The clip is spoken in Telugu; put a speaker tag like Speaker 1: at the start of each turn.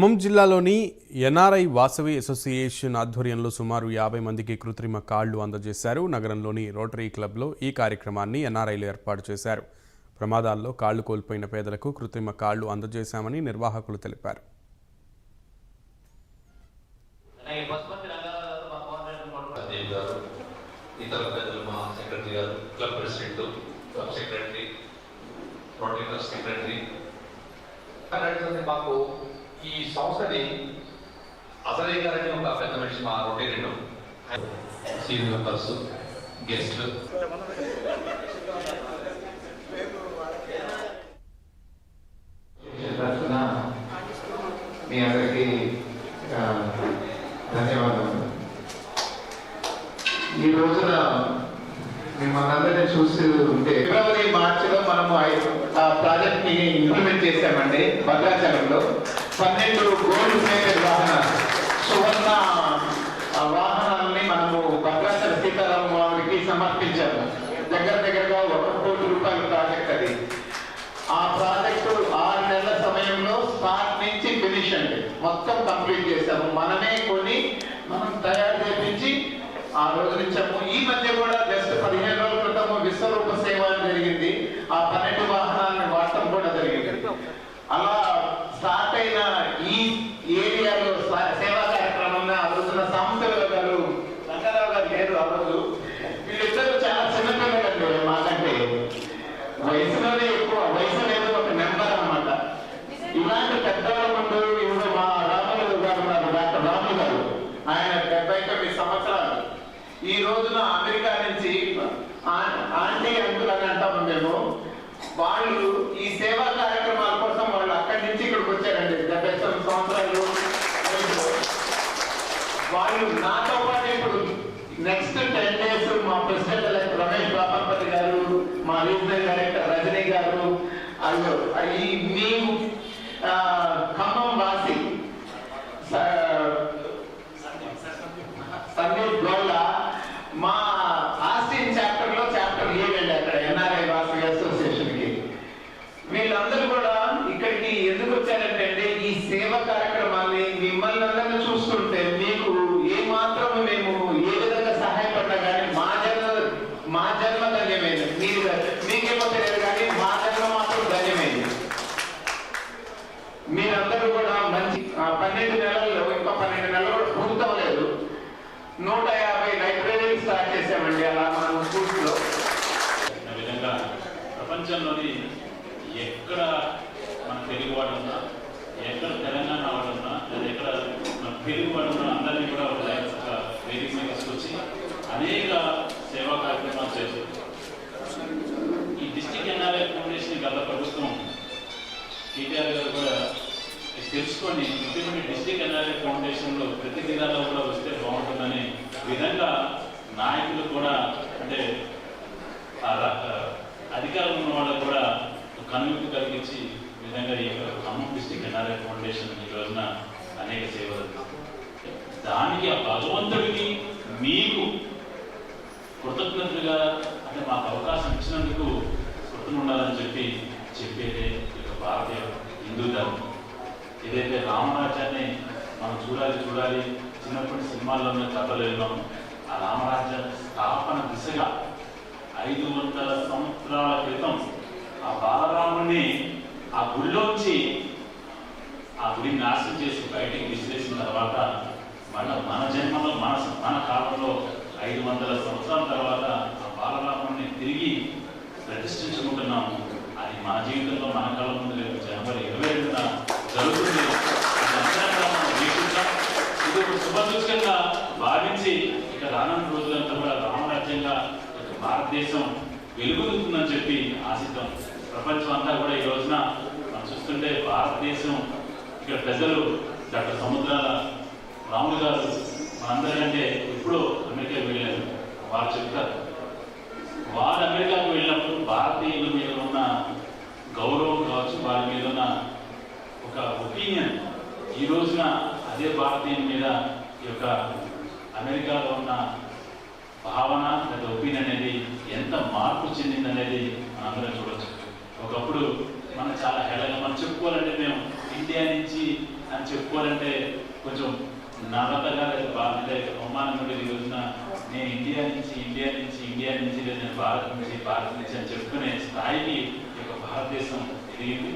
Speaker 1: ఖమ్మం జిల్లాలోని ఎన్ఆర్ఐ వాసవి అసోసియేషన్ ఆధ్వర్యంలో సుమారు యాభై మందికి కృత్రిమ కాళ్ళు అందజేశారు. నగరంలోని రోటరీ క్లబ్లో ఈ కార్యక్రమాన్ని ఎన్ఆర్ఐలు ఏర్పాటు చేశారు. ప్రమాదాల్లో కాళ్ళు కోల్పోయిన పేదలకు కృత్రిమ కాళ్ళు అందజేశామని నిర్వాహకులు తెలిపారు.
Speaker 2: అలాగే పశుపతి రంగారావు మా కోఆర్డినేటర్ కూడా
Speaker 3: దేవ్ గారు ఇతర పెద్దలు మా సెక్రటరీ గారు club president club secretary Rotary club secretary.
Speaker 4: అన్నట్టుంది మాకు ఈ సంస్థని అసలే గారని ఒక పెద్ద మనిషి మా రొటేరియన్
Speaker 3: సీనియర్ మెంబర్స్ గెస్ట్లు.
Speaker 5: మీ అందరికీ ధన్యవాదాలు. ఈ రోజున మిమ్మల్ని అందరినీ చూసి ఉంటే ఫిబ్రవరి మార్చిలో మనము ఆ ప్రాజెక్ట్ని ఇంప్లిమెంట్ చేశామండి భద్రాచలంలో. పన్నెండు గోల్డ్ ప్లేటెడ్ వాహనాలు. సువర్ణ ఆ, వాహనాలని మనము భద్రాచల సీతారామ వారికి సమర్పించాము. దగ్గర దగ్గరగా ఒక కోటి రూపాయల ప్రాజెక్ట్ అది. ఆ ప్రాజెక్టు ఆరు నెలల సమయంలో స్టార్ట్ నుంచి ఫినిష్ అండి. మొత్తం కంప్లీట్ చేసాము మనమే కొని మనం తయారు చేపించి ఆ రోజు నుంచాము ఈ మధ్య కూడా జస్ట్ పదిహేను రోజుల క్రితం విశ్వరూప సేవ అని జరిగింది ఆ పన్నెండు వాహనాలను వాడటం కూడా జరిగింది అలా స్టార్ట్ అయిన ఈ ఏరియాలో సేవా కార్యక్రమంగా ఆ రోజున సాంబశివరావు గారు రంగారావు గారు లేరు ఆ రోజు. వీళ్ళిద్దరు చాలా చిన్నపిల్లలండి మాకంటే. వయసులోనే ఎక్కువ వయసు అనేది ఒక నెంబర్ అనమాట ఇలాంటి పెద్దల ముందు ఇప్పుడు మా రాములు గారు డాక్టర్ రాములు గారు ఆయన డెబ్బై తొమ్మిది సంవత్సరాలు. ఈ రోజున అమెరికా నుంచి ఆంటీ అంకుల్ అని అంటాము మేము వాళ్ళు ఈ సేవా కార్యక్రమాల కోసం వాళ్ళు అక్కడి నుంచి ఇక్కడికి వచ్చారండి డెబ్బై తొమ్మిది సంవత్సరాలు వయసులో. వాళ్ళు నాతో పాటు ఇప్పుడు నెక్స్ట్ టెన్ డేస్ మా ప్రెసిడెంట్ రమేష్ బాపంపతి గారు మా రీజనల్ డైరెక్టర్ రజనీ గారు అయ్యో ఈ మీ ఆ, ఖమ్మం వాసి స- సందీప్ గోళ్ళ మా ఆస్టిన్ చాప్టర్లో చాప్టర్ లీడ్ అండి అక్కడ ఎన్ఆర్ఐ వాసి అసోసియేషన్కి వీళ్ళందరూ కూడా ఇక్కడికి ఎందుకు వచ్చారంటే అండి ఈ సేవ కార్యక్రమాన్ని మిమ్మల్ని అందరినీ చూస్తుంటే మీకు ఏ మాత్రం మేము ఏ విధంగా సహాయపడ్డా కానీ మా జన్మ మా జన్మ ధన్యమైంది. మీరు మీకేమో తెలియదు కానీ మా జన్మ మాత్రం ధన్యమైంది. మీరందరూ కూడా మంచి ఆ, పన్నెండు నెలల్లో ఇంకా పన్నెండు నెలలు కూడా పూర్తవలేదు. నూట యాభై లైబ్రరీలు స్టార్ట్ చేసామండి అలా మన
Speaker 6: స్కూల్స్లో విధంగా ప్రపంచంలోని ఎక్కడ మన తెలుగు వాడు ఉన్నా ఎక్కడ తెలంగాణ వాడు ఉన్నా లేదా ఎక్కడ మన తెలుగు వాడు ఉన్నా అందరినీ కూడా ఒక లైఫ్ ఒక వేదిక మీద తీసుకొచ్చి అనేక సేవా ఈ డిస్టిక్ ఎన్ఆర్ఐ ఫౌండేషన్ గత ప్రభుత్వం? కేటీఆర్ గారు కూడా తెలుసుకొని ఇటువంటి డిస్టిక్ ఎన్ఆర్ఐ ఫౌండేషన్లో ప్రతి జిల్లాలో కూడా వస్తే బాగుంటుందనే విధంగా నాయకులు కూడా అంటే ఆ అధికారం ఉన్న వాళ్ళకు కూడా కనువిప్పు కలిగించి విధంగా ఈ యొక్క ఖమ్మం డిస్టిక్ ఎన్ఆర్ఐ ఫౌండేషన్ ఈ రోజున అనేక సేవలు దానికి ఆ భగవంతుడికి మీకు కృతజ్ఞతగా అంటే మాకు అవకాశం ఇచ్చినందుకు కృతజ్ఞ ఉండాలని చెప్పి చెప్పేదే ఈ యొక్క భారతీయ హిందూ ధర్మం. ఏదైతే రామరాజ్యాన్ని మనం చూడాలి చూడాలి చిన్నప్పటి సినిమాల్లోనే కథలు విన్నాము ఆ రామరాజ్య స్థాపన దిశగా ఐదు వందల సంవత్సరాల క్రితం ఆ బాలరాముని ఆ గుడిలోంచి ఆ గుడిని నాశనం చేసి బయటికి విసిరేసిన తర్వాత మన మన జన్మలో మన మన కాలంలో ఐదు వందల సంవత్సరాలు తిరిగి ప్రతిష్ఠించుకుంటున్నాము. అది మన జీవితంలో మన కళ్ళ ముందు రేపు జనవరి ఇరవై రెండున జరుగుతుంది. ఇది ఒక శుభసూచకంగా భావించి ఇక రానున్న రోజులంతా కూడా రామరాజ్యంగా ఇక భారతదేశం వెలుగుతుందని చెప్పి ఆశిద్దాం. ప్రపంచం అంతా కూడా ఈ రోజున మనం చూస్తుంటే భారతదేశం ఇక్కడ ప్రజలు డాక్టర్ సముద్రాల రాములు గారు మనందరికంటే ఎప్పుడో అమెరికా వెళ్ళారు వారు చెప్తారు ఒపీనియన్ ఈ రోజున అదే భారతీయం మీద ఈ యొక్క అమెరికాలో ఉన్న భావన లేదా ఒపీనియన్ అనేది ఎంత మార్పు చెందింది అనేది మనందరం చూడొచ్చు. ఒకప్పుడు మనం చాలా హెడగా మనం చెప్పుకోవాలంటే మేము ఇండియా నుంచి అని చెప్పుకోవాలంటే కొంచెం నమ్మకంగా లేదా బా- అవమానం ఉండేది ఈ రోజున నేను ఇండియా నుంచి ఇండియా నుంచి ఇండియా నుంచి లేదా నేను భారత్ నుంచి భారత్ నుంచి అని చెప్పుకునే స్థాయికి ఈ యొక్క భారతదేశం ఎదిగింది.